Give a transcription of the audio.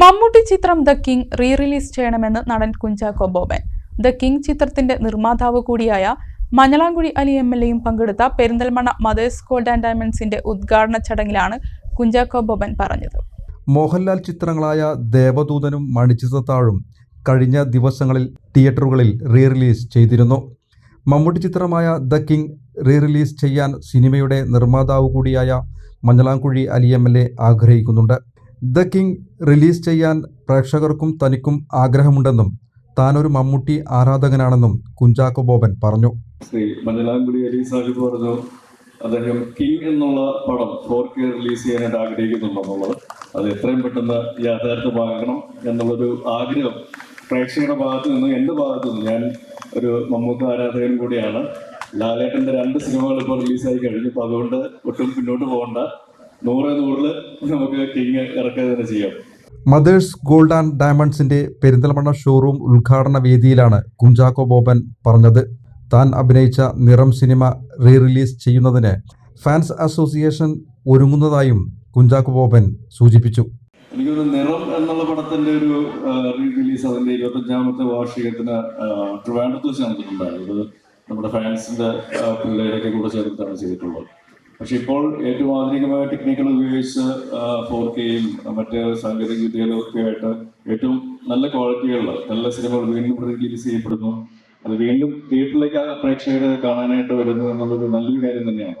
മമ്മൂട്ടി ചിത്രം the king re release ചെയ്യണമെന്ന് നടൻ കുഞ്ചാക്കോ ബോബൻ. ദ കിങ് ചിത്രത്തിന്റെ നിർമ്മാതാവ് കൂടിയായ മഞ്ഞളാംകുഴി അലി എം എൽ എയും പങ്കെടുത്ത പെരിന്തൽമണ്ണ മദേഴ്സ് ഗോൾഡ് ആൻഡ് ഡയമണ്ട്സിന്റെ ഉദ്ഘാടന ചടങ്ങിലാണ് കുഞ്ചാക്കോ ബോബൻ പറഞ്ഞത്. മോഹൻലാൽ ചിത്രങ്ങളായ ദേവദൂതനും മണിച്ചിത്രത്താഴും കഴിഞ്ഞ ദിവസങ്ങളിൽ തിയേറ്ററുകളിൽ റീ റിലീസ് ചെയ്തിരുന്നു. മമ്മൂട്ടി ചിത്രമായ ദ കിങ് റീ റിലീസ് ചെയ്യാൻ സിനിമയുടെ നിർമ്മാതാവ് കൂടിയായ Manjalamkuzhi Ali M L A ആഗ്രഹിക്കുന്നുണ്ട്. ദ കിങ് റിലീസ് ചെയ്യാൻ പ്രേക്ഷകർക്കും തനിക്കും ആഗ്രഹമുണ്ടെന്നും താനൊരു മമ്മൂട്ടി ആരാധകനാണെന്നും കുഞ്ചാക്കോ ബോബൻ പറഞ്ഞു. ശ്രീ മഞ്ഞലാംകുടി അലി സാഹിബ് പറഞ്ഞു അദ്ദേഹം കിങ് എന്നുള്ള പടം ഫോർ കെ റിലീസ് ചെയ്യാനായിട്ട് ആഗ്രഹിക്കുന്നുണ്ടെന്നുള്ളത് അത് എത്രയും പെട്ടെന്ന് യാഥാർത്ഥ്യമാകണം എന്നുള്ളൊരു ആഗ്രഹം പ്രേക്ഷകരുടെ ഭാഗത്തു നിന്നും എന്റെ ഭാഗത്തു നിന്നും ഞാൻ ഒരു മമ്മൂട്ടി ആരാധകൻ കൂടിയാണ്. ലാലേട്ടന്റെ രണ്ട് സിനിമകൾ ഇപ്പോൾ റിലീസായി കഴിഞ്ഞു. അപ്പോൾ അതുകൊണ്ട് ഒട്ടും പിന്നോട്ട് പോകണ്ട. നൂറ് നൂറിൽ നമുക്ക് കിങ് ഇറക്കുക തന്നെ ചെയ്യാം. മദേഴ്സ് ഗോൾഡ് ആൻഡ് ഡയമണ്ട്സിന്റെ പെരിന്തൽമണ്ണ ഷോറൂം ഉദ്ഘാടന വേദിയിലാണ് കുഞ്ചാക്കോ ബോബൻ പറഞ്ഞത്. താൻ അഭിനയിച്ച നിറം സിനിമ റീ റിലീസ് ചെയ്യുന്നതിന് ഫാൻസ് അസോസിയേഷൻ ഒരുങ്ങുന്നതായും കുഞ്ചാക്കോ ബോബൻ സൂചിപ്പിച്ചു. എനിക്കൊരു നിറം എന്നുള്ള പടത്തിന്റെ ഒരു റീ റിലീസ് അതിന്റെ ഇരുപത്തഞ്ചാമത്തെ വാർഷികത്തിന് ട്രിവാൻഡ്രത്ത് വെച്ച് നടന്നിട്ടുണ്ടായിരുന്നു. നമ്മുടെ ഫാൻസിന്റെ പിള്ളേരൊക്കെ കൂടെ ചേർന്നിട്ടാണ് ചെയ്തിട്ടുള്ളത്. പക്ഷെ ഇപ്പോൾ ഏറ്റവും ആധുനികമായ ടെക്നിക്കുകൾ ഉപയോഗിച്ച് ഫോർ കെയും മറ്റ് സാങ്കേതിക വിദ്യകളും ഒക്കെ ആയിട്ട് ഏറ്റവും നല്ല ക്വാളിറ്റിയുള്ള നല്ല സിനിമകൾ വീണ്ടും റിലീസ് ചെയ്യപ്പെടുന്നു. അത് വീണ്ടും തിയേറ്ററിലേക്ക് ആ പ്രേക്ഷകരെ കാണാനായിട്ട് വരുന്നു എന്നുള്ളൊരു നല്ലൊരു കാര്യം തന്നെയാണ്.